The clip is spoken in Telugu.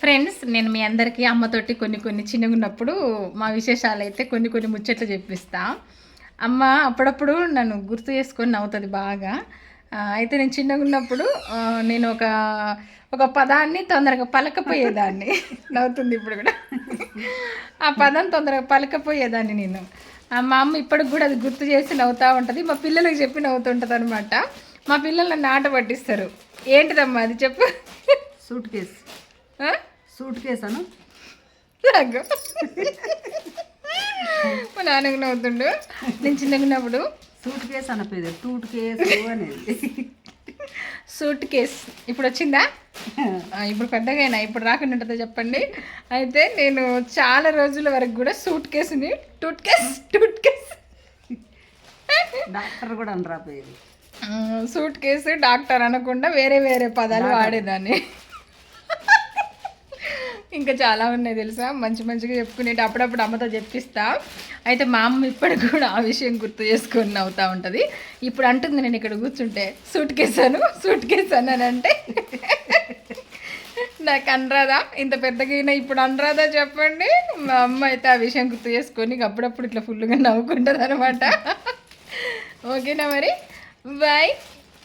ఫ్రెండ్స్ నేను మీ అందరికీ అమ్మతోటి కొన్ని కొన్ని చిన్నగా ఉన్నప్పుడు మా విశేషాలు అయితే కొన్ని కొన్ని ముచ్చట్లు చెప్పిస్తా. అమ్మ అప్పుడప్పుడు నన్ను గుర్తు చేసుకొని నవ్వుతుంది బాగా. అయితే నేను చిన్నగా ఉన్నప్పుడు నేను ఒక ఒక పదాన్ని తొందరగా పలకపోయేదాన్ని. నవ్వుతుంది ఇప్పుడు కూడా. ఆ పదం తొందరగా పలకపోయేదాన్ని నేను. మా అమ్మ ఇప్పటికి కూడా అది గుర్తు చేసి నవ్వుతూ ఉంటుంది. మా పిల్లలకు చెప్పి నవ్వుతుంటుంది అనమాట మా పిల్లలు నన్ను ఆట పట్టిస్తారు. ఏంటిదమ్మా అది చెప్పు. Suitcase? సూట్ కేస్ అను లాగు. మా నాన్నకు నవ్వుతుండు. నేను చిన్నగా ఉన్నప్పుడు. సూట్ కేస్ అనపోయేది టూట్ కేస్ అనేది. Suitcase. ఇప్పుడు వచ్చిందా? ఇప్పుడు పెద్దగా అయినా ఇప్పుడు రాకుండా ఉంటుందో చెప్పండి. అయితే నేను చాలా రోజుల వరకు కూడా సూట్ కేసుని టూట్ కేస్ టూట్ కేస్. డాక్టర్ కూడా అనరాపోయేది. సూట్ కేసు డాక్టర్ అనకుండా వేరే వేరే పదాలు వాడేదాన్ని. ఇంకా చాలా ఉన్నాయి తెలుసా? మంచి మంచిగా చెప్పుకునేటి అప్పుడప్పుడు అమ్మతో చెప్పిస్తా. అయితే మా అమ్మ ఇప్పటికి కూడా ఆ విషయం గుర్తు చేసుకొని నవ్వుతూ ఉంటుంది. ఇప్పుడు అంటుంది నేను ఇక్కడ కూర్చుంటే సూట్ కేసాను సూట్ కేసాను అని అంటే నాకు అనరాదా ఇంత పెద్దగా ఇప్పుడు అనరాదా చెప్పండి. మా అమ్మ అయితే ఆ విషయం గుర్తు చేసుకొని ఇంక అప్పుడప్పుడు ఇట్లా ఫుల్గా నవ్వుకుంటుంది అనమాట ఓకేనా మరి? బాయ్